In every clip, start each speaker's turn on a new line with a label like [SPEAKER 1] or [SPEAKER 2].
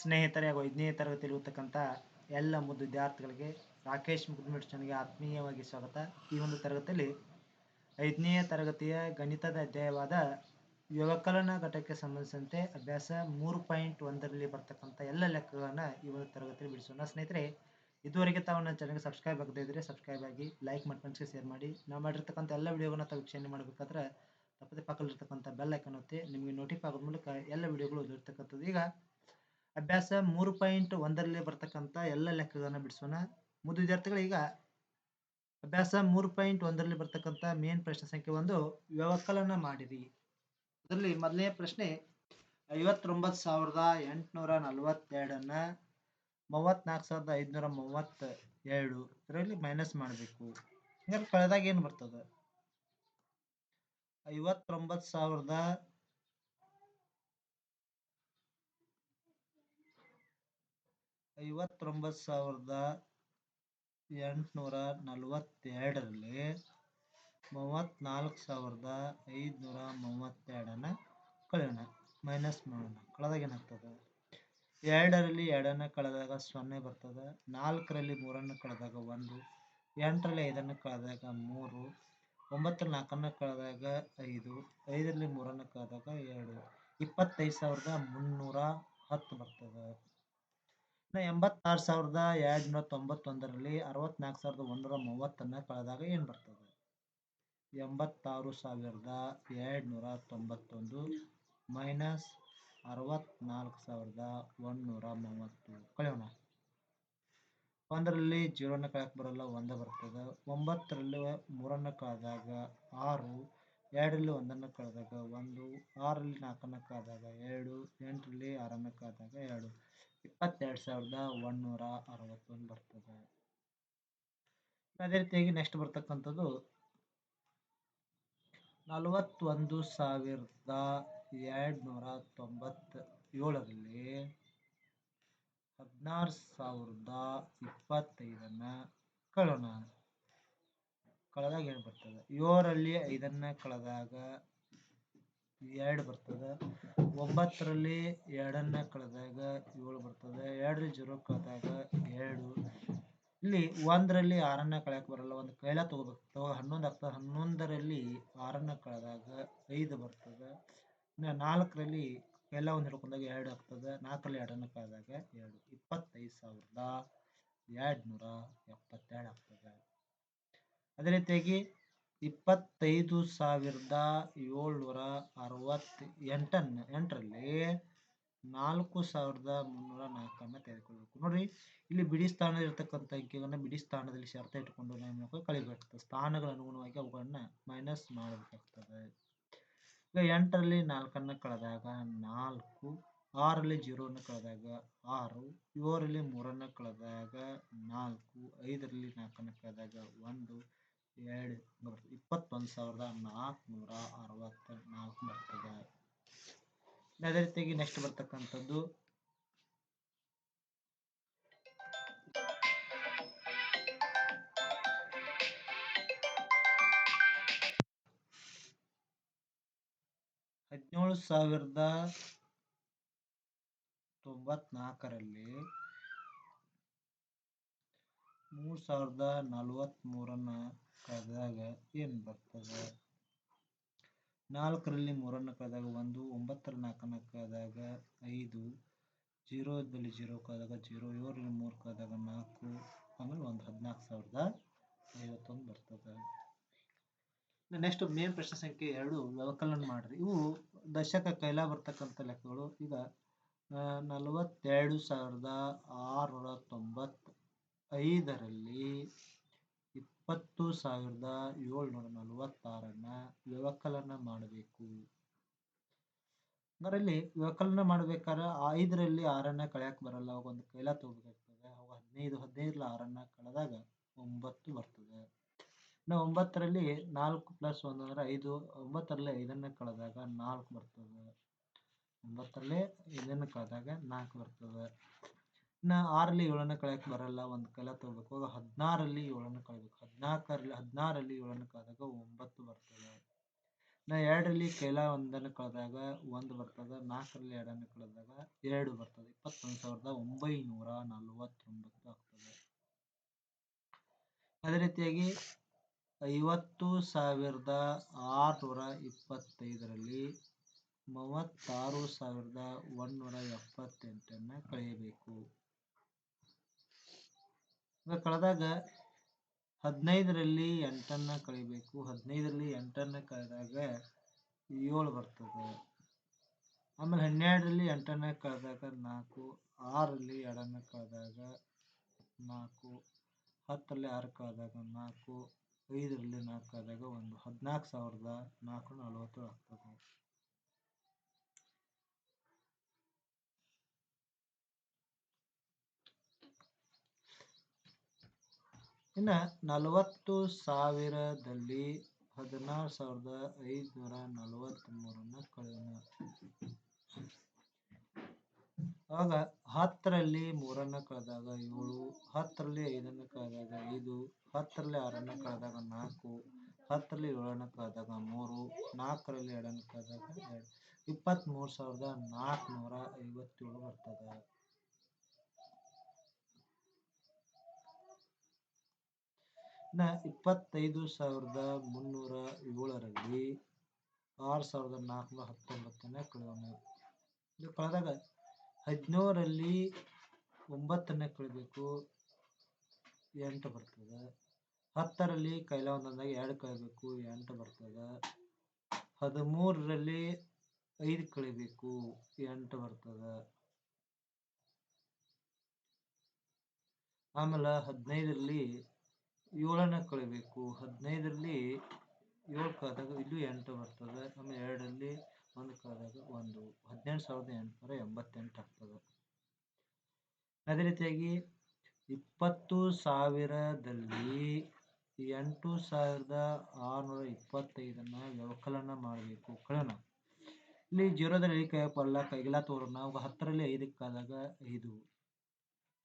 [SPEAKER 1] ಸ್ನೇಹಿತರೆ ಹಾಗೂ ಐದನೇ ತರಗತಿಯಲ್ಲಿ ಓದ್ತಕ್ಕಂಥ ಎಲ್ಲ ಮುದ್ದು ವಿದ್ಯಾರ್ಥಿಗಳಿಗೆ ರಾಕೇಶ್ ಮುಗ್ಮಿಡ್ ಚಾನಲ್ಗೆ ಆತ್ಮೀಯವಾಗಿ ಸ್ವಾಗತ. ಈ ಒಂದು ತರಗತಿಯಲ್ಲಿ ಐದನೇ ತರಗತಿಯ ಗಣಿತದ ಅಧ್ಯಾಯವಾದ ವ್ಯವಕಲನ ಘಟಕಕ್ಕೆ ಸಂಬಂಧಿಸಿದಂತೆ ಅಭ್ಯಾಸ ಮೂರು ಪಾಯಿಂಟ್ ಒಂದರಲ್ಲಿ ಬರ್ತಕ್ಕಂಥ ಎಲ್ಲ ಲೆಕ್ಕಗಳನ್ನು ಈ ಒಂದು ತರಗತಿಯಲ್ಲಿ ಬಿಡಿಸೋಣ. ಸ್ನೇಹಿತರೆ, ಇದುವರೆಗೆ ತಾವು ನನ್ನ ಚಾನಲ್ಗೆ ಸಬ್ಸ್ಕ್ರೈಬ್ ಆಗದೇ ಇದ್ದರೆ ಸಬ್ಸ್ಕ್ರೈಬ್ ಆಗಿ ಲೈಕ್ ಫ್ರೆಂಡ್ಸ್ಗೆ ಶೇರ್ ಮಾಡಿ. ನಾವು ಮಾಡಿರ್ತಕ್ಕಂಥ ಎಲ್ಲ ವಿಡಿಯೋಗಳನ್ನ ತಾವು ವೀಕ್ಷಣೆ ಮಾಡಬೇಕಾದ್ರೆ ತಪ್ಪದೆ ಪಕ್ಕದಲ್ಲಿರ್ತಕ್ಕಂಥ ಬೆಲ್ ಐಕನ್ ಒತ್ತಿ ನಿಮಗೆ ನೋಟಿಫೈ ಆಗೋದ ಮೂಲಕ ಎಲ್ಲ ವಿಡಿಯೋಗಳು ಇರ್ತಕ್ಕಂಥದ್ದು ಈಗ ಅಭ್ಯಾಸ ಮೂರು ಪಾಯಿಂಟ್ ಒಂದರಲ್ಲಿ ಬರ್ತಕ್ಕಂಥ ಎಲ್ಲ ಲೆಕ್ಕಗಳನ್ನು ಬಿಡಿಸೋಣ. ಮುದ್ದು ವಿದ್ಯಾರ್ಥಿಗಳೀಗ ಅಭ್ಯಾಸ ಮೂರು ಪಾಯಿಂಟ್ ಒಂದರಲ್ಲಿ ಬರ್ತಕ್ಕಂಥ ಮೇನ್ ಪ್ರಶ್ನೆ ಸಂಖ್ಯೆ ಒಂದು, ವ್ಯವಕಲನ ಮಾಡಿರಿ. ಅದರಲ್ಲಿ ಮೊದಲನೇ ಪ್ರಶ್ನೆ, ಐವತ್ತೊಂಬತ್ತು ಸಾವಿರದ ಎಂಟುನೂರ ನಲವತ್ತೆರಡನ್ನ ಮೂವತ್ನಾಲ್ಕು ಸಾವಿರದ ಐದುನೂರ ಮೂವತ್ತ ಎರಡು ಇದರಲ್ಲಿ ಮೈನಸ್ ಮಾಡಬೇಕು. ಹಂಗಾರೆ ಕಳೆದಾಗ ಏನು ಬರ್ತದೆ? ಐವತ್ತೊಂಬತ್ತು ಸಾವಿರದ ಐವತ್ತೊಂಬತ್ತು ಸಾವಿರದ ಎಂಟುನೂರ ನಲವತ್ತೆರಡರಲ್ಲಿ ಮೂವತ್ತ್ನಾಲ್ಕು ಸಾವಿರದ ಐದುನೂರ ಮೂವತ್ತೆರಡನ್ನ ಕಳೆಯೋಣ. ಮೈನಸ್ ಮಾಡೋಣ. ಕಳೆದಾಗ ಏನಾಗ್ತದೆ? ಎರಡರಲ್ಲಿ ಎರಡನ್ನು ಕಳೆದಾಗ ಸೊನ್ನೆ ಬರ್ತದೆ. ನಾಲ್ಕರಲ್ಲಿ ಮೂರನ್ನು ಕಳೆದಾಗ ಒಂದು. ಎಂಟರಲ್ಲಿ ಐದನ್ನು ಕಳೆದಾಗ ಮೂರು. ಒಂಬತ್ತರಲ್ಲಿ ನಾಲ್ಕನ್ನು ಕಳೆದಾಗ ಐದು. ಐದರಲ್ಲಿ ಮೂರನ್ನು ಕಳೆದಾಗ ಎರಡು. ಇಪ್ಪತ್ತೈದು ಸಾವಿರದ ಮುನ್ನೂರ ಹತ್ತು ಬರ್ತದೆ. ಎಂಬತ್ತಾರು ಸಾವಿರದ ಎರಡುನೂರ ತೊಂಬತ್ತೊಂದರಲ್ಲಿ ಅರವತ್ನಾಲ್ಕು ಸಾವಿರದ ಒಂದೂರ ಮೂವತ್ತನ್ನು ಕಳೆದಾಗ ಏನು ಬರ್ತದೆ? ಎಂಬತ್ತಾರು ಸಾವಿರದ ಎರಡುನೂರ ತೊಂಬತ್ತೊಂದು ಮೈನಸ್ ಅರವತ್ನಾಲ್ಕು ಸಾವಿರದ ಒಂದುನೂರ ಮೂವತ್ತು. ಕಳೆಯೋಣ. ಒಂದರಲ್ಲಿ ಜೀರೋನ ಕಳೆಯಕ್ಕೆ ಬರಲ್ಲ, ಒಂದೇ ಬರ್ತದೆ. ಒಂಬತ್ತರಲ್ಲಿ ಮೂರನ್ನು ಕಳೆದಾಗ ಆರು, ಎರಡರಲ್ಲಿ ಒಂದನ್ನು ಕಳೆದಾಗ ಒಂದು, ಆರರಲ್ಲಿ ನಾಲ್ಕನ್ನು ಕಳೆದಾಗ ಎರಡು ಎಂಟರಲ್ಲಿ ಆರನ್ನು ಕಳೆದಾಗ ಎರಡು. ಇಪ್ಪತ್ತೆರಡು ಸಾವಿರದ ಒಂದುನೂರ ಅರವತ್ತೊಂದು ಬರ್ತದೆ. ಅದೇ ರೀತಿಯಾಗಿ ನೆಕ್ಸ್ಟ್ ಬರ್ತಕ್ಕಂಥದ್ದು ನಲವತ್ತೊಂದು ಸಾವಿರದ ಎರಡುನೂರ ತೊಂಬತ್ತ ಏಳರಲ್ಲಿ ಹದಿನಾರು ಸಾವಿರದ ಇಪ್ಪತ್ತೈದನ್ನು ಕಳೋಣ ಕಳೆದಾಗ ಏನು ಬರ್ತದೆ? ಏಳರಲ್ಲಿ ಐದನ್ನು ಕಳೆದಾಗ ಎರಡು ಬರ್ತದೆ. ಒಂಬತ್ತರಲ್ಲಿ ಎರಡನ್ನು ಕಳೆದಾಗ ಏಳು ಬರ್ತದೆ. ಎರಡರಲ್ಲಿ ಜೀರೋ ಕಳೆದಾಗ ಎರಡು ಇಲ್ಲಿ ಒಂದರಲ್ಲಿ ಆರನ್ನ ಕಳೆಯಕ್ಕೆ ಬರಲ್ಲ. ಒಂದು ಕೈಲ ತಗೋಬೇಕು. ತಗೋ, ಹನ್ನೊಂದು ಆಗ್ತದೆ. ಹನ್ನೊಂದರಲ್ಲಿ ಆರನ್ನ ಕಳೆದಾಗ ಐದು ಬರ್ತದೆ. ಇನ್ನು ನಾಲ್ಕರಲ್ಲಿ ಕೈಲ ಒಂದು ಹಿಡ್ಕೊಂಡಾಗ ಎರಡು ಆಗ್ತದೆ. ನಾಲ್ಕರಲ್ಲಿ ಎರಡನ್ನು ಕಳೆದಾಗ ಎರಡು ಇಪ್ಪತ್ತೈದು ಸಾವಿರದ ಎರಡುನೂರ ಎಪ್ಪತ್ತೆರಡು ಆಗ್ತದೆ. ಅದೇ ರೀತಿಯಾಗಿ ಇಪ್ಪತ್ತೈದು ಸಾವಿರದ ಏಳ್ನೂರ ಅರವತ್ತ ಎಂಟನ್ನ ಎಂಟರಲ್ಲಿ ನಾಲ್ಕು ಸಾವಿರದ ಮುನ್ನೂರ ನಾಲ್ಕನ್ನು ತೆಗೆದುಕೊಳ್ಬೇಕು ನೋಡ್ರಿ, ಇಲ್ಲಿ ಬಿಡಿ ಸ್ಥಾನದಲ್ಲಿ ಇರತಕ್ಕಂಥ ಅಂಕಿಗಳನ್ನು ಬಿಡಿ ಸ್ಥಾನದಲ್ಲಿ ಶರ್ತ ಇಟ್ಕೊಂಡು ನಾವು ಕಳಿಬೇಕಾಗ್ತದೆ ಸ್ಥಾನಗಳ ಅನುಗುಣವಾಗಿ ಅವುಗಳನ್ನ ಮೈನಸ್ ಮಾಡಬೇಕಾಗ್ತದೆ. ಈಗ ಎಂಟರಲ್ಲಿ ನಾಲ್ಕನ್ನು ಕಳೆದಾಗ ನಾಲ್ಕು ಆರಲ್ಲಿ ಜೀರೋನ ಕಳೆದಾಗ ಆರು, ಏಳರಲ್ಲಿ ಮೂರನ್ನು ಕಳೆದಾಗ ನಾಲ್ಕು, ಐದರಲ್ಲಿ ನಾಲ್ಕನ್ನು ಕಳೆದಾಗ ಒಂದು ಎರಡು ಇಪ್ಪತ್ತೊಂದು ಸಾವಿರದ ನಾಲ್ಕುನೂರ ಅರವತ್ತ ನಾಲ್ಕು ಬರ್ತದೆ. ಅದೇ ರೀತಿಯಾಗಿ ನೆಕ್ಸ್ಟ್ ಬರ್ತಕ್ಕಂಥದ್ದು. ಹದಿನೇಳು ಸಾವಿರದ ತೊಂಬತ್ನಾಲ್ಕರಲ್ಲಿ ಮೂರು ಸಾವಿರದ ನಲವತ್ತ್ಮೂರನ್ನು ಕಳೆದಾಗ ಏನು ಬರ್ತದೆ? ನಾಲ್ಕರಲ್ಲಿ ಮೂರನ್ನು ಕಳೆದಾಗ ಒಂದು, ಒಂಬತ್ತರ ನಾಲ್ಕನ್ನು ಕಳೆದಾಗ ಐದು ಜೀರೋದಲ್ಲಿ ಜೀರೋ ಕಳೆದಾಗ ಜೀರೋ, ಏಳರಲ್ಲಿ ಮೂರು ಕಳೆದಾಗ ನಾಲ್ಕು, ಆಮೇಲೆ ಒಂದು ಹದಿನಾಲ್ಕು ಸಾವಿರದ ಐವತ್ತೊಂದು ಬರ್ತದೆ. ನೆಕ್ಸ್ಟ್ ಮೇನ್ ಪ್ರಶ್ನೆ ಸಂಖ್ಯೆ ಎರಡು ವ್ಯವಕಲನ ಮಾಡ್ರಿ. ಇವು ದಶಕ ಕೈಲ ಬರ್ತಕ್ಕಂಥ ಲೆಕ್ಕಗಳು. ಈಗ ನಲವತ್ತೆರಡು ಸಾವಿರದ ಆರುನೂರ ತೊಂಬತ್ತ ಐದರಲ್ಲಿ ಇಪ್ಪತ್ತು ಸಾವಿರದ ಏಳ್ನೂರ ನಲವತ್ತಾರನ್ನ ವ್ಯವಕಲನ ಮಾಡಬೇಕು. ಅದರಲ್ಲಿ ವ್ಯವಕಲನ ಮಾಡ್ಬೇಕಾದ್ರೆ ಐದರಲ್ಲಿ ಆರನ್ನ ಕಳೆಯಕ್ಕೆ ಬರಲ್ಲ, ಅವಾಗ ಒಂದು ಕೈಲ ತಗೋಬೇಕಾಗ್ತದೆ. ಅವಾಗ ಹದಿನೈದು, ಹದಿನೈದರಲ್ಲಿ ಆರನ್ನ ಕಳೆದಾಗ ಒಂಬತ್ತು ಬರ್ತದೆ. ಇನ್ನು ಒಂಬತ್ತರಲ್ಲಿ ನಾಲ್ಕು ಪ್ಲಸ್ ಒಂದು ಅಂದರೆ ಐದು, ಒಂಬತ್ತರಲ್ಲಿ ಐದನ್ನ ಕಳೆದಾಗ ನಾಲ್ಕು ಬರ್ತದೆ. ಒಂಬತ್ತರಲ್ಲಿ ಐದನ್ನು ಕಳೆದಾಗ ನಾಲ್ಕು ಬರ್ತದೆ. ಇನ್ನು ಆರಲ್ಲಿ ಏಳನ್ನು ಕಳೆಯಕ್ಕೆ ಬರಲ್ಲ, ಒಂದು ಕೈಲ ತಗೋಬೇಕು. ಹದಿನಾರಲ್ಲಿ ಏಳನ್ನು ಕಳಿಬೇಕು. ಹದಿನಾಲ್ಕರಲ್ಲಿ ಹದಿನಾರಲ್ಲಿ ಏಳನ್ನು ಕಳೆದಾಗ ಒಂಬತ್ತು ಬರ್ತದೆ. ನಾ ಎರಡರಲ್ಲಿ ಕೈಲ ಒಂದನ್ನು ಕಳೆದಾಗ ಒಂದು ಬರ್ತದೆ, ನಾಲ್ಕರಲ್ಲಿ ಎರಡನ್ನು ಕಳೆದಾಗ ಎರಡು ಬರ್ತದೆ. ಇಪ್ಪತ್ತೊಂದು ಸಾವಿರದ ಒಂಬೈನೂರ ನಲವತ್ತೊಂಬತ್ತು ಆಗ್ತದೆ. ಅದೇ ರೀತಿಯಾಗಿ ಐವತ್ತು ಸಾವಿರದ ಆರುನೂರ ಇಪ್ಪತ್ತೈದರಲ್ಲಿ ಮೂವತ್ತಾರು ಸಾವಿರದ ಒಂದೂರ ಎಪ್ಪತ್ತೆಂಟನ್ನು ಕಳೆಯಬೇಕು. ಕಳೆದಾಗ ಹದಿನೈದರಲ್ಲಿ ಎಂಟನ್ನು ಕಳಿಬೇಕು. ಹದಿನೈದರಲ್ಲಿ ಎಂಟನ್ನು ಕಳೆದಾಗ ಏಳು ಬರ್ತದೆ. ಆಮೇಲೆ ಹನ್ನೆರಡರಲ್ಲಿ ಎಂಟನ್ನು ಕಳೆದಾಗ ನಾಲ್ಕು, ಆರರಲ್ಲಿ ಎರಡನ್ನು ಕಳೆದಾಗ ನಾಲ್ಕು, ಹತ್ತರಲ್ಲಿ ಆರು ಕಳೆದಾಗ ನಾಲ್ಕು, ಐದರಲ್ಲಿ ನಾಲ್ಕು ಕಳೆದಾಗ ಒಂದು. ಹದಿನಾಲ್ಕು ಸಾವಿರದ ನಾಲ್ಕು ನಲವತ್ತು ಆಗ್ತದೆ. ಇನ್ನು ನಲವತ್ತು ಸಾವಿರದಲ್ಲಿ ಹದಿನಾರು ಸಾವಿರದ ಐದುನೂರ ನಲವತ್ತ್ಮೂರನ್ನು ಕಳೆಯೋಣ. ಆಗ ಹತ್ತರಲ್ಲಿ ಮೂರನ್ನು ಕಳೆದಾಗ ಏಳು, ಹತ್ತರಲ್ಲಿ ಐದನ್ನು ಕಳೆದಾಗ ಐದು, ಹತ್ತರಲ್ಲಿ ಆರನ್ನು ಕಳೆದಾಗ ನಾಲ್ಕು, ಹತ್ತರಲ್ಲಿ ಏಳನ್ನು ಕಳೆದಾಗ ಮೂರು, ನಾಲ್ಕರಲ್ಲಿ ಎರಡನ್ನು ಕಳೆದಾಗ ಎರಡು. ಇಪ್ಪತ್ತ್ಮೂರು ಸಾವಿರದ ನಾಲ್ಕುನೂರ ಐವತ್ತೇಳು ಬರ್ತದೆ. ಇನ್ನು ಇಪ್ಪತ್ತೈದು ಸಾವಿರದ ಮುನ್ನೂರ ಏಳರಲ್ಲಿ ಆರು ಸಾವಿರದ ನಾಲ್ಕುನೂರ ಹತ್ತೊಂಬತ್ತನೇ ಕಳೆದವನು. ಇದು ಕಳೆದಾಗ ಹದಿನೇಳರಲ್ಲಿ ಒಂಬತ್ತನೇ ಕಳಿಬೇಕು, ಎಂಟು ಬರ್ತದೆ. ಹತ್ತರಲ್ಲಿ ಕೈಲ ಎರಡು ಕಳಿಬೇಕು, ಎಂಟು ಬರ್ತದೆ. ಹದಿಮೂರರಲ್ಲಿ ಐದು ಕಳಿಬೇಕು, ಎಂಟು ಬರ್ತದೆ. ಆಮೇಲೆ ಹದಿನೈದರಲ್ಲಿ ಏಳನ್ನ ಕಳಿಬೇಕು ಹದಿನೈದರಲ್ಲಿ ಏಳು ಕಳೆದಾಗ ಇಲ್ಲೂ ಎಂಟು ಬರ್ತದೆ. ಆಮೇಲೆ ಎರಡರಲ್ಲಿ ಒಂದು ಕಳೆದಾಗ ಒಂದು. ಹದಿನೆಂಟು ಸಾವಿರದ ಎಂಟುನೂರ ಎಂಬತ್ತೆಂಟು ಆಗ್ತದೆ. ಅದೇ ರೀತಿಯಾಗಿ ಇಪ್ಪತ್ತು ಸಾವಿರದಲ್ಲಿ ಎಂಟು ಸಾವಿರದ ಆರುನೂರ ಇಪ್ಪತ್ತೈದನ್ನು ವ್ಯವಕಲನ ಮಾಡಬೇಕು. ಕಳೆಯೋಣ. ಇಲ್ಲಿ ಜೀರೋದಲ್ಲಿ ಕೈ ಪಲ್ಲ ಕೈಗಿಲ್ಲ ತೋರೋಣ ಹತ್ತರಲ್ಲಿ ಐದಕ್ಕೆ ಕಾದಾಗ ಐದು.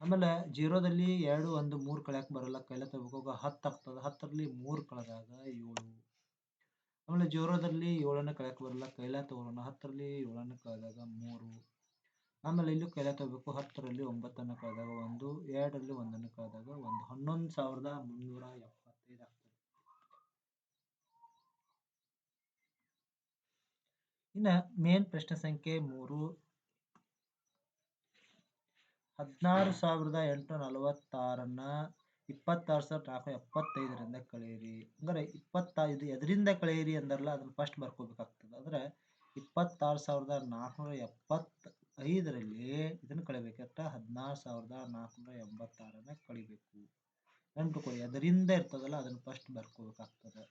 [SPEAKER 1] ಆಮೇಲೆ ಜೀರೋದಲ್ಲಿ ಎರಡು, ಒಂದು, ಮೂರು ಕಳೆಯಕ್ಕೆ ಬರಲ್ಲ. ಕೈಲ ತಗೋಬೇಕು ಹತ್ತು ಆಗ್ತದೆ. ಹತ್ತರಲ್ಲಿ ಮೂರು ಕಳೆದಾಗ ಏಳು. ಆಮೇಲೆ ಜೀರೋದಲ್ಲಿ ಏಳನ್ನು ಕಳೆಯಕ್ಕೆ ಬರಲ್ಲ. ಕೈಲ ತಗೊಳ್ಳೋಣ ಹತ್ತರಲ್ಲಿ ಏಳನ್ನು ಕಳೆದಾಗ ಮೂರು. ಆಮೇಲೆ ಇಲ್ಲೂ ಕೈಲ ತಗೋಬೇಕು. ಹತ್ತರಲ್ಲಿ ಒಂಬತ್ತನ್ನು ಕಳೆದಾಗ ಒಂದು. ಎರಡರಲ್ಲಿ ಒಂದನ್ನು ಕಳೆದಾಗ ಒಂದು. ಹನ್ನೊಂದು ಸಾವಿರದ ಮುನ್ನೂರ ಎಪ್ಪತ್ತೈದು ಆಗ್ತದೆ. ಇನ್ನು ಮೇನ್ ಪ್ರಶ್ನೆ ಸಂಖ್ಯೆ ಮೂರು. ಹದಿನಾರು ಸಾವಿರದ ಎಂಟುನೂರ ನಲವತ್ತಾರನ್ನ ಇಪ್ಪತ್ತಾರು ಸಾವಿರದ ನಾಲ್ಕುನೂರ ಎಪ್ಪತ್ತೈದರಿಂದ ಕಳೆಯಿರಿ. ಅಂದರೆ ಇಪ್ಪತ್ತೈದು ಎದರಿಂದ ಕಳೆಯಿರಿ ಅಂದಾರಲ್ಲ, ಅದನ್ನು ಫಸ್ಟ್ ಬರ್ಕೋಬೇಕಾಗ್ತದೆ. ಅಂದ್ರೆ ಇಪ್ಪತ್ತಾರು ಸಾವಿರದ ನಾಲ್ಕುನೂರ ಎಪ್ಪತ್ತೈದರಲ್ಲಿ ಇದನ್ನು ಕಳಿಬೇಕಂತ ಹದಿನಾರು ಸಾವಿರದ ನಾಲ್ಕುನೂರ ಎಂಬತ್ತಾರನ್ನ ಕಳಿಬೇಕು. ನೆನ್ಪಿಟ್ಕೊಳ್ಳಿ ಎದರಿಂದ ಇರ್ತದಲ್ಲ, ಅದನ್ನು ಫಸ್ಟ್ ಬರ್ಕೋಬೇಕಾಗ್ತದೆ.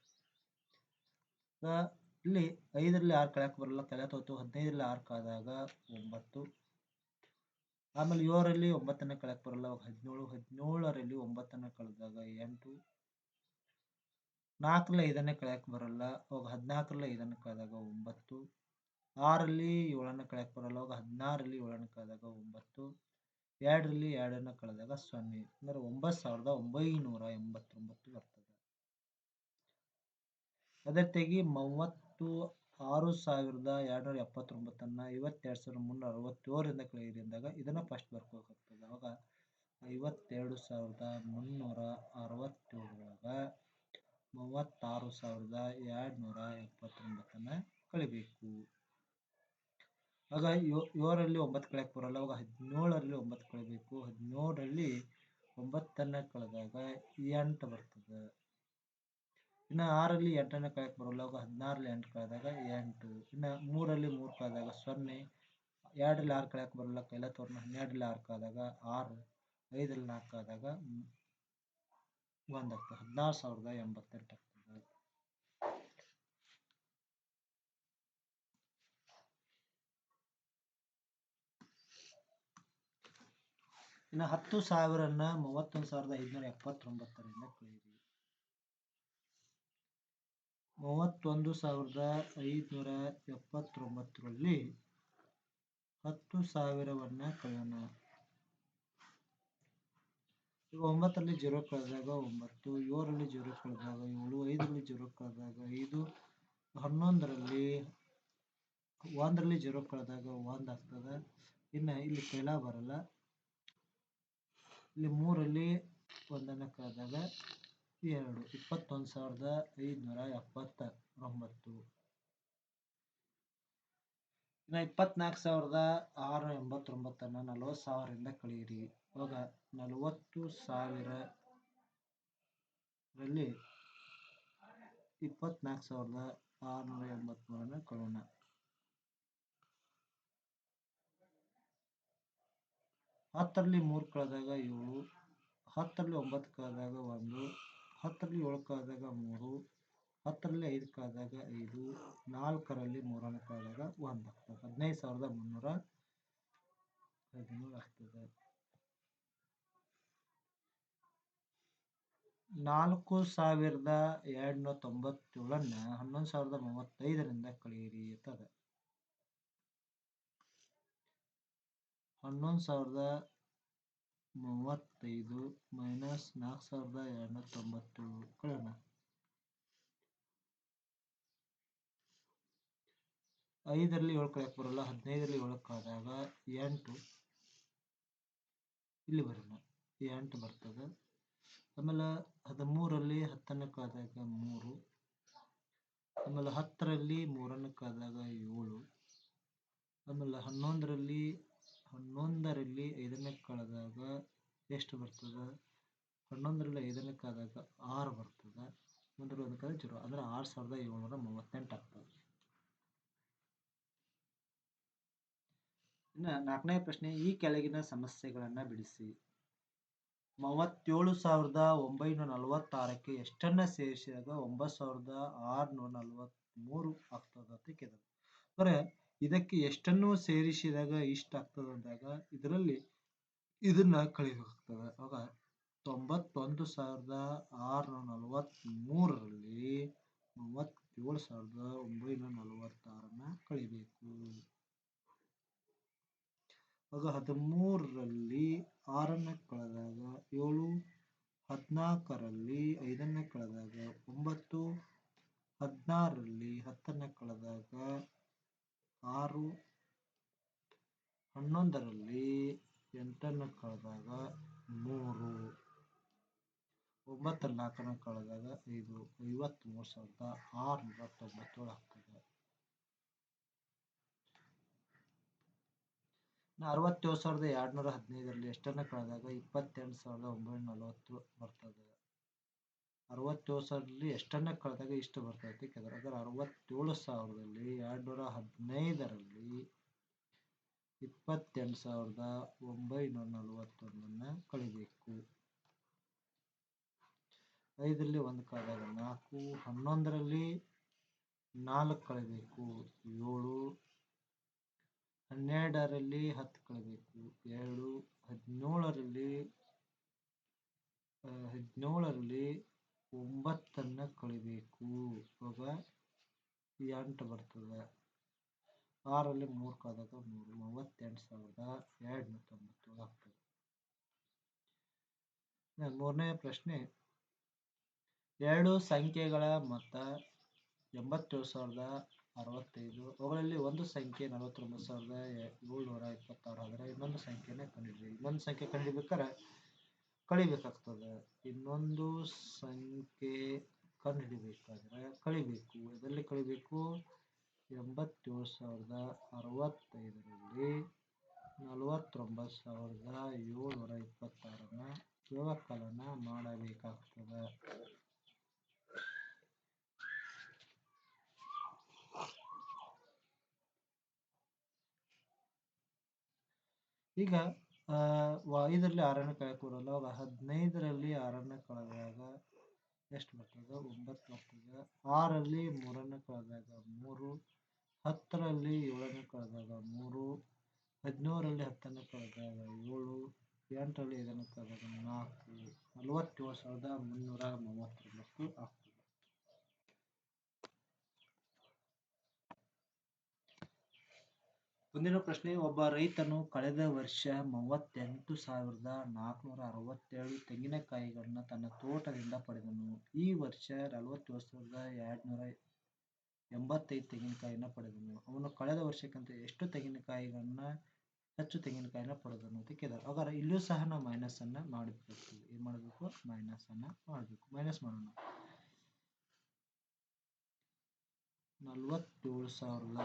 [SPEAKER 1] ಇಲ್ಲಿ ಐದರಲ್ಲಿ ಆರು ಕಳೆಯಕ್ಕೆ ಬರಲ್ಲ, ತಲೆ ತೋತು ಹದಿನೈದರಲ್ಲಿ ಆರು ಕಳೆದಾಗ ಒಂಬತ್ತು ಆಮೇಲೆ ಇವರಲ್ಲಿ ಒಂಬತ್ತನೇ ಕಳೆಯಕ್ಕೆ ಬರಲ್ಲ ಹದಿನೇಳು, ಹದಿನೇಳರಲ್ಲಿ ಒಂಬತ್ತನೇ ಕಳೆದಾಗ ಎಂಟು ನಾಲ್ಕರಲ್ಲಿ ಐದನೇ ಕಳೆಯಕ್ಕೆ ಬರಲ್ಲ, ಅವಾಗ ಹದಿನಾಲ್ಕರಲ್ಲಿ ಐದನ್ನು ಕಳೆದಾಗ ಒಂಬತ್ತು. ಆರಲ್ಲಿ ಏಳನ್ನು ಕಳೆಯಕ್ಕೆ ಬರಲ್ಲ, ಅವಾಗ ಹದಿನಾರರಲ್ಲಿ ಏಳನ್ನು ಕಳೆದಾಗ ಒಂಬತ್ತು. ಎರಡರಲ್ಲಿ ಎರಡನ್ನು ಕಳೆದಾಗ ಸೊನ್ನೆ. ಅಂದರೆ ಒಂಬತ್ತು ಸಾವಿರದ ಒಂಬೈನೂರ ಎಂಬತ್ತೊಂಬತ್ತು ಬರ್ತದೆ. ಅದೇ ತೆಗಿ ಮೂವತ್ತು ಆರು ಸಾವಿರದ ಎರಡುನೂರ ಎಪ್ಪತ್ತೊಂಬತ್ತನ್ನು ಐವತ್ತೆರಡು ಸಾವಿರದ ಮುನ್ನೂರ ಅರವತ್ತೇಳರಿಂದ ಕಳೆಯಿರಿ ಅಂದಾಗ ಇದನ್ನು ಫಸ್ಟ್ ಬರ್ಕೋಬೇಕಾಗ್ತದೆ ಅವಾಗ ಐವತ್ತೆರಡು ಸಾವಿರದ ಮುನ್ನೂರ ಅರವತ್ತೇಳರೊಳಗ ಮೂವತ್ತಾರು ಸಾವಿರದ ಎರಡುನೂರ ಎಪ್ಪತ್ತೊಂಬತ್ತನ್ನು ಕಳಿಬೇಕು. ಆಗ ಏಳರಲ್ಲಿ ಒಂಬತ್ತು ಕಳೆಯಕ್ಕೆ ಬರೋಲ್ಲ, ಅವಾಗ ಹದಿನೇಳರಲ್ಲಿ ಒಂಬತ್ತು ಕಳಿಬೇಕು. ಹದಿನೇಳರಲ್ಲಿ ಒಂಬತ್ತನ್ನ ಕಳೆದಾಗ ಎಂಟು ಬರ್ತದೆ. ಇನ್ನು ಆರಲ್ಲಿ ಎಂಟನೇ ಕಳೆಯಕ್ಕೆ ಬರೋಲ್ಲ ಅವಾಗ ಹದಿನಾರಲ್ಲಿ ಎಂಟು ಕಳೆದಾಗ ಎಂಟು, ಇನ್ನು ಮೂರಲ್ಲಿ ಮೂರು ಕಳೆದಾಗ ಸೊನ್ನೆ, ಎರಡರಲ್ಲಿ ಆರು ಕಳೆಯಕ್ಕೆ ಬರೋಲ್ಲ, ಕೈಲ ತೋರ್ನ ಹನ್ನೆರಡರಲ್ಲಿ ಆರು ಕಳೆದಾಗ ಆರು, ಐದರಲ್ಲಿ ನಾಲ್ಕು ಕಳೆದಾಗ ಒಂದಾಗ್ತದೆ ಹದಿನಾರು ಸಾವಿರದ ಎಂಬತ್ತೆಂಟು ಆಗ್ತದೆ. ಇನ್ನು ಹತ್ತು ಸಾವಿರನ ಮೂವತ್ತೊಂದು ಸಾವಿರದ ಐದುನೂರ ಎಪ್ಪತ್ತೊಂಬತ್ತರಿಂದ ಕಳೆಯಿರಿ. ಮೂವತ್ತೊಂದು ಸಾವಿರದ ಐದುನೂರ ಎಪ್ಪತ್ತೊಂಬತ್ತರಲ್ಲಿ ಹತ್ತು ಸಾವಿರವನ್ನು ಕಳೆಯೋಣ. ಈಗ ಒಂಬತ್ತರಲ್ಲಿ ಜೀರೋ ಕಳೆದಾಗ ಒಂಬತ್ತು, ಏಳರಲ್ಲಿ ಜೀರೋ ಕಳೆದಾಗ ಏಳು, ಐದರಲ್ಲಿ ಜೀರೋ ಕಳೆದಾಗ ಐದು, ಹನ್ನೊಂದರಲ್ಲಿ ಒಂದರಲ್ಲಿ ಜೀರೋ ಕಳೆದಾಗ ಒಂದು ಆಗ್ತದೆ. ಇನ್ನು ಇಲ್ಲಿ ಕೈಲ ಬರಲ್ಲ. ಇಲ್ಲಿ ಮೂರಲ್ಲಿ ಒಂದನ್ನು ಕಳೆದಾಗ ಎರಡು, ಇಪ್ಪತ್ತೊಂದು ಸಾವಿರದ ಐದುನೂರ ಎಪ್ಪತ್ತ ಒಂಬತ್ತು. ಇನ್ನು ಇಪ್ಪತ್ನಾಲ್ಕು ಸಾವಿರದ ಆರುನೂರ ಎಂಬತ್ತೊಂಬತ್ತನ್ನು ನಲವತ್ತು ಸಾವಿರದಿಂದ ಕಳೆಯಿರಿ. ಇವಾಗ ನಲವತ್ತು ಸಾವಿರದಲ್ಲಿ ಇಪ್ಪತ್ನಾಲ್ಕು ಸಾವಿರದ ಆರುನೂರ ಎಂಬತ್ತ್ಮೂರನ್ನು ಕಳೋಣ ಹತ್ತರಲ್ಲಿ ಮೂರು ಕಳೆದಾಗ ಏಳು, ಹತ್ತರಲ್ಲಿ ಒಂಬತ್ತು ಕಳೆದಾಗ ಒಂದು ಹತ್ತರಲ್ಲಿ ಏಳು ಕಳೆದಾಗ ಮೂರು, ಹತ್ತರಲ್ಲಿ ಐದಕ್ಕಾದಾಗ ಐದು, ನಾಲ್ಕರಲ್ಲಿ ಮೂರನೇಕ್ಕಾದಾಗ ಒಂದು ಆಗ್ತದೆ. ಹದಿನೈದು ಸಾವಿರದ ಮುನ್ನೂರ ಹದಿಮೂರು ಆಗ್ತದೆ. ನಾಲ್ಕು ಸಾವಿರದ ಎರಡುನೂರ ತೊಂಬತ್ತೇಳನ್ನ ಹನ್ನೊಂದು ಸಾವಿರದ ಮೂವತ್ತೈದರಿಂದ ಕಳೆಯಿರಿ ಅಂತದ. ಹನ್ನೊಂದು ಸಾವಿರದ ಮೂವತ್ತೈದು ಮೈನಸ್ ನಾಲ್ಕು ಸಾವಿರದ ಎರಡುನೂರ ತೊಂಬತ್ತೇಳು ಕಳೆಯೋಣ ಐದರಲ್ಲಿ ಏಳು ಕಳೆಯಕ್ಕೆ ಬರಲ್ಲ, ಹದಿನೈದರಲ್ಲಿ ಏಳು ಕಳೆದಾಗ ಎಂಟು. ಇಲ್ಲಿ ಬರೋಣ. ಎಂಟು ಬರ್ತದೆ. ಆಮೇಲೆ ಹದಿಮೂರಲ್ಲಿ ಹತ್ತನ್ನು ಕಳೆದಾಗ ಮೂರು. ಆಮೇಲೆ ಹತ್ತರಲ್ಲಿ ಮೂರನ್ನು ಕಳೆದಾಗ ಏಳು. ಆಮೇಲೆ ಹನ್ನೊಂದರಲ್ಲಿ ಹನ್ನೊಂದರಲ್ಲಿ ಐದನೇ ಕಳೆದಾಗ ಎಷ್ಟು ಬರ್ತದೆ? ಹನ್ನೊಂದರಲ್ಲಿ ಐದನೇ ಕಾದಾಗ ಆರು ಬರ್ತದೆ? ಒಂದರಲ್ಲಿ ಒಂದು ಕಳೆದ ಜೀರೋ. ಅಂದರೆ ಆರು ಸಾವಿರದ ಏಳ್ನೂರ ಮೂವತ್ತೆಂಟು ಆಗ್ತದೆ. ಇನ್ನು ನಾಲ್ಕನೇ ಪ್ರಶ್ನೆ, ಈ ಕೆಳಗಿನ ಸಮಸ್ಯೆಗಳನ್ನು ಬಿಡಿಸಿ. ಮೂವತ್ತೇಳು ಸಾವಿರದ ಒಂಬೈನೂರ ನಲವತ್ತಾರಕ್ಕೆ ಎಷ್ಟನ್ನ ಸೇರಿಸಿದಾಗ ಒಂಬತ್ತು ಸಾವಿರದ ಆರುನೂರ ನಲವತ್ತ್ಮೂರು ಆಗ್ತದೆ ಅಂತ ಕೇಳಿದೆ ಅಂದರೆ ಇದಕ್ಕೆ ಎಷ್ಟನ್ನು ಸೇರಿಸಿದಾಗ ಇಷ್ಟ ಆಗ್ತದೆ ಅಂದಾಗ ಇದರಲ್ಲಿ ಇದನ್ನ ಕಳಿಬೇಕಾಗ್ತದೆ ಆಗ ತೊಂಬತ್ತೊಂದು ಸಾವಿರದ ಆರುನೂರ ನಲವತ್ತ್ಮೂರರಲ್ಲಿ ಮೂವತ್ತೇಳು ಸಾವಿರದ ಒಂಬೈನೂರ ನಲವತ್ತಾರನ್ನ ಕಳಿಬೇಕು. ಆಗ ಹದಿಮೂರರಲ್ಲಿ ಆರನ್ನ ಕಳೆದಾಗ ಏಳು ಹದಿನಾಲ್ಕರಲ್ಲಿ ಐದನ್ನ ಕಳೆದಾಗ ಒಂಬತ್ತು, ಹದಿನಾರರಲ್ಲಿ ಹತ್ತನ್ನ ಕಳೆದಾಗ ಆರು, ಹನ್ನೊಂದರಲ್ಲಿ ಎಂಟನ್ನು ಕಳೆದಾಗ ಮೂರು ಒಂಬತ್ತು ನಾಲ್ಕನ್ನು ಕಳೆದಾಗ ಐದು ಐವತ್ತ್ಮೂರು ಸಾವಿರದ ಆರುನೂರ ತೊಂಬತ್ತೇಳು ಆಗ್ತದೆ ಅರವತ್ತೇಳು ಸಾವಿರದ ಎರಡುನೂರ ಹದಿನೈದರಲ್ಲಿ ಎಷ್ಟನ್ನು ಕಳೆದಾಗ ಇಪ್ಪತ್ತೆಂಟು ಸಾವಿರದ ಒಂಬೈನೂರ ನಲವತ್ತು ಬರ್ತದೆ. ಅರವತ್ತೇಳು ಸಾವಿರದಲ್ಲಿ ಎಷ್ಟನ್ನ ಕಳೆದಾಗ ಇಷ್ಟು ಬರ್ತೈತಿ? ಅದರ ಅರವತ್ತೇಳು ಸಾವಿರದಲ್ಲಿ ಎರಡುನೂರ ಹದಿನೈದರಲ್ಲಿ ಇಪ್ಪತ್ತೆಂಟು ಸಾವಿರದ ಒಂಬೈನೂರ ನಲವತ್ತೊಂದನ್ನ ಕಳಿಬೇಕು. ಐದರಲ್ಲಿ ಒಂದು ಕಳೆದಾಗ ನಾಲ್ಕು, ಹನ್ನೊಂದರಲ್ಲಿ ನಾಲ್ಕು ಕಳಿಬೇಕು, ಏಳು, ಹನ್ನೆರಡರಲ್ಲಿ ಹತ್ತು ಕಳಿಬೇಕು ಎರಡು ಹದಿನೇಳರಲ್ಲಿ ಹದಿನೇಳರಲ್ಲಿ ಒಂಬತ್ತನ್ನು ಕಳಿಬೇಕು. ಇವಾಗ ಎಂಟು ಬರ್ತದೆ. ಆರಲ್ಲಿ ಮೂರು ಕಳೆದಾಗ ಮೂರು, ಮೂವತ್ತೆಂಟು ಸಾವಿರದ ಎರಡುನೂರ ತೊಂಬತ್ತೇಳು ಆಗ್ತದೆ ಮೂರನೇ ಪ್ರಶ್ನೆ. ಎರಡು ಸಂಖ್ಯೆಗಳ ಮೊತ್ತ ಎಂಬತ್ತೇಳು ಸಾವಿರದ ಅರವತ್ತೈದು. ಅವುಗಳಲ್ಲಿ ಒಂದು ಸಂಖ್ಯೆ ನಲವತ್ತೊಂಬತ್ತು ಸಾವಿರದ ಏಳ್ನೂರ ಇಪ್ಪತ್ತಾರು. ಆದರೆ ಇನ್ನೊಂದು ಸಂಖ್ಯೆನ ಕಂಡುಹಿಡಿಯಿರಿ ಇನ್ನೊಂದು ಸಂಖ್ಯೆ ಕಂಡುಹಿಡಿಬೇಕಾದ್ರೆ ಕಳಿಬೇಕಾಗ್ತದೆ ಇನ್ನೊಂದು ಸಂಖ್ಯೆ ಕಂಡುಹಿಡಿಬೇಕಾದ್ರೆ ಕಳಿಬೇಕು ಎದರಲ್ಲಿ ಕಳಿಬೇಕು ಎಂಬತ್ತೇಳು ಸಾವಿರದ ಅರವತ್ತೈದರಲ್ಲಿ ನಲವತ್ತೊಂಬತ್ತು ಸಾವಿರದ ಏಳ್ನೂರ ಇಪ್ಪತ್ತಾರನ ವ್ಯವಕಲನ ಮಾಡಬೇಕಾಗ್ತದೆ. ಈಗ ಐದರಲ್ಲಿ ಆರನೇ ಕಳೆಯಕ್ಕೆ ಬರೋಲ್ಲ ಅವಾಗ ಹದಿನೈದರಲ್ಲಿ ಆರನೇ ಕಳೆದಾಗ ಎಷ್ಟು ಬರ್ತದೆ ಒಂಬತ್ತು ಬರ್ತದ ಆರಲ್ಲಿ ಮೂರನೇ ಕಳೆದಾಗ ಮೂರು, ಹತ್ತರಲ್ಲಿ ಏಳನೇ ಕಳೆದಾಗ ಮೂರು ಹದಿನೇಳರಲ್ಲಿ ಹತ್ತನೇ ಕಳೆದಾಗ ಏಳು, ಎಂಟರಲ್ಲಿ ಐದನೇ ಕಳೆದಾಗ ನಾಲ್ಕು, ನಲವತ್ತೇಳು ಸಾವಿರದ ಮುನ್ನೂರ ಮೂವತ್ತೊಂಬತ್ತು ಆಗ್ತದೆ. ಮುಂದಿನ ಪ್ರಶ್ನೆ, ಒಬ್ಬ ರೈತನು ಕಳೆದ ವರ್ಷ ಮೂವತ್ತೆಂಟು ಸಾವಿರದ ನಾಲ್ಕುನೂರ ಅರವತ್ತೇಳು ತೆಂಗಿನಕಾಯಿಗಳನ್ನ ತನ್ನ ತೋಟದಿಂದ ಪಡೆದನು. ಈ ವರ್ಷ ನಲವತ್ತೇಳು ಸಾವಿರದ ಎರಡುನೂರ ಎಂಬತ್ತೈದು ತೆಂಗಿನಕಾಯಿನ ಪಡೆದನು. ಅವನು ಕಳೆದ ವರ್ಷಕ್ಕಿಂತ ಎಷ್ಟು ತೆಂಗಿನಕಾಯಿಗಳನ್ನ, ಹೆಚ್ಚು ತೆಂಗಿನಕಾಯಿನ ಪಡೆದನು ಅಂತ ಕೇಳಿದಾರೆ. ಹಾಗಾದ್ರೆ ಇಲ್ಲೂ ಸಹ ನಾವು ಮೈನಸ್ ಅನ್ನ ಮಾಡಬೇಕು. ಏನ್ ಮಾಡಬೇಕು? ಮೈನಸ್ ಅನ್ನ ಮಾಡಬೇಕು. ಮೈನಸ್ ಮಾಡೋಣ. ನಲವತ್ತೇಳು ಸಾವಿರದ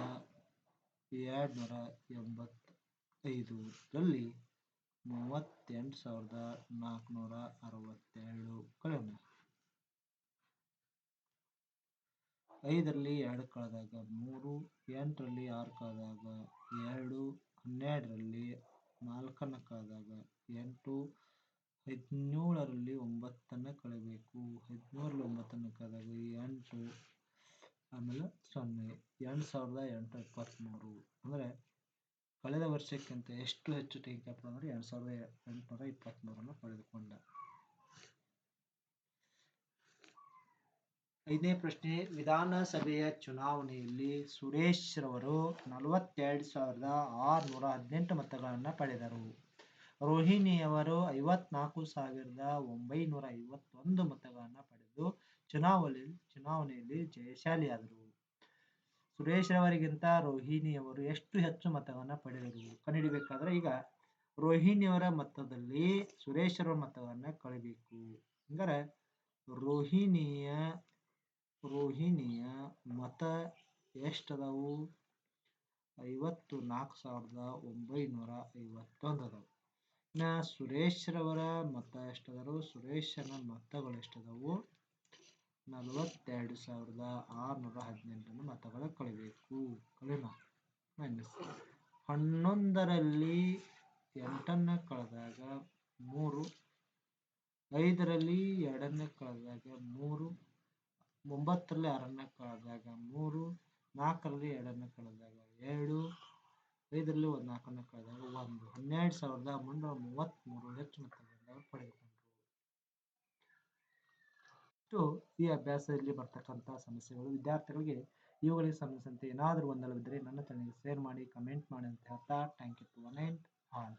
[SPEAKER 1] ಎರಡ್ನೂರ ಎಂಬತ್ತೈದರಲ್ಲಿ ಮೂವತ್ತೆಂಟು ಸಾವಿರದ ನಾಲ್ಕುನೂರ ಅರವತ್ತೆರಡು ಕಳೆಯೋಣ ಐದರಲ್ಲಿ ಎರಡು ಕಳೆದಾಗ ಮೂರು, ಎಂಟರಲ್ಲಿ ಆರು ಕಳೆದಾಗ ಎರಡು, ಹನ್ನೆರಡರಲ್ಲಿ ನಾಲ್ಕನ್ನು ಕಳೆದಾಗ ಎಂಟು, ಹದಿನೇಳರಲ್ಲಿ ಒಂಬತ್ತನ್ನು ಕಳೆಯಬೇಕು ಹದಿನೇಳರಲ್ಲಿ ಒಂಬತ್ತನ್ನು ಕಳೆದಾಗ ಎಂಟು ಆಮೇಲೆ ಸೊನ್ನೆ, ಎರಡು ಸಾವಿರದ ಎಂಟು ಇಪ್ಪತ್ತ್ಮೂರು ಅಂದರೆ ಕಳೆದ ವರ್ಷಕ್ಕಿಂತ ಎಷ್ಟು ಹೆಚ್ಚು ತೆಗೆದುಕಪ್ಪ ಅಂದರೆ ಎರಡು ಸಾವಿರದ ಎಂಟುನೂರ ಇಪ್ಪತ್ತ್ಮೂರನ್ನು ಪಡೆದುಕೊಂಡ. ಐದನೇ ಪ್ರಶ್ನೆ, ವಿಧಾನಸಭೆಯ ಚುನಾವಣೆಯಲ್ಲಿ ಸುರೇಶ್ ರವರು ನಲವತ್ತೆರಡು ಸಾವಿರದ ಆರುನೂರ ಹದಿನೆಂಟು ಮತಗಳನ್ನು ಪಡೆದರು. ರೋಹಿಣಿಯವರು ಐವತ್ನಾಲ್ಕು ಸಾವಿರದ ಒಂಬೈನೂರ ಐವತ್ತೊಂದು ಮತಗಳನ್ನು ಪಡೆದು ಚುನಾವಣೆ ಚುನಾವಣೆಯಲ್ಲಿ ಜಯಶಾಲಿಯಾದರು. ಸುರೇಶ್ ರವರಿಗಿಂತ ರೋಹಿಣಿಯವರು ಎಷ್ಟು ಹೆಚ್ಚು ಮತವನ್ನು ಪಡೆದರು? ಕಂಡುಹಿಡಿಬೇಕಾದ್ರೆ ಈಗ ರೋಹಿಣಿಯವರ ಮತದಲ್ಲಿ ಸುರೇಶರ ಮತವನ್ನು ಕಳಿಬೇಕು. ಅಂದರೆ ರೋಹಿಣಿಯ ರೋಹಿಣಿಯ ಮತ ಎಷ್ಟದವು? ಐವತ್ತು ನಾಲ್ಕು ಸಾವಿರದ ಒಂಬೈನೂರ ಐವತ್ತೊಂದು ಅದಾವು ಇನ್ನು ಸುರೇಶ್ರವರ ಮತ ಎಷ್ಟದರು? ಸುರೇಶನ ಮತಗಳು ಎಷ್ಟದವು? ನಲವತ್ತೆರಡು ಸಾವಿರದ ಆರುನೂರ ಹದಿನೆಂಟನ್ನು ಮತಗಳ ಕಳಿಬೇಕು. ಕಳೆಯೋಣ ಮೈನಸ್ ಹನ್ನೊಂದರಲ್ಲಿ ಎಂಟನ್ನು ಕಳೆದಾಗ ಮೂರು, ಐದರಲ್ಲಿ ಎರಡನ್ನು ಕಳೆದಾಗ ಮೂರು, ಒಂಬತ್ತರಲ್ಲಿ ಆರನ್ನು ಕಳೆದಾಗ ಮೂರು, ನಾಲ್ಕರಲ್ಲಿ ಎರಡನ್ನು ಕಳೆದಾಗ ಎರಡು, ಐದರಲ್ಲಿ ಒಂದು ನಾಲ್ಕನ್ನು ಕಳೆದಾಗ ಒಂದು. ಹನ್ನೆರಡು ಸಾವಿರದ ಮುನ್ನೂರ ಮೂವತ್ತ್ಮೂರು ಹೆಚ್ಚು ಮತಗಳನ್ನು ಪಡೆದುಕೊಂಡರು ಇಷ್ಟು ಈ ಅಭ್ಯಾಸದಲ್ಲಿ ಬರ್ತಕ್ಕಂಥ ಸಮಸ್ಯೆಗಳು ವಿದ್ಯಾರ್ಥಿಗಳಿಗೆ ಇವುಗಳಿಗೆ ಸಂಬಂಧಿಸಿದಂತೆ ಏನಾದರೂ ಗೊಂದಲವಿದ್ದರೆ ನನ್ನ ಚಾನಲ್ಗೆ ಶೇರ್ ಮಾಡಿ ಕಮೆಂಟ್ ಮಾಡಿ ಅಂತ ಹೇಳ್ತಾ thank you to one and all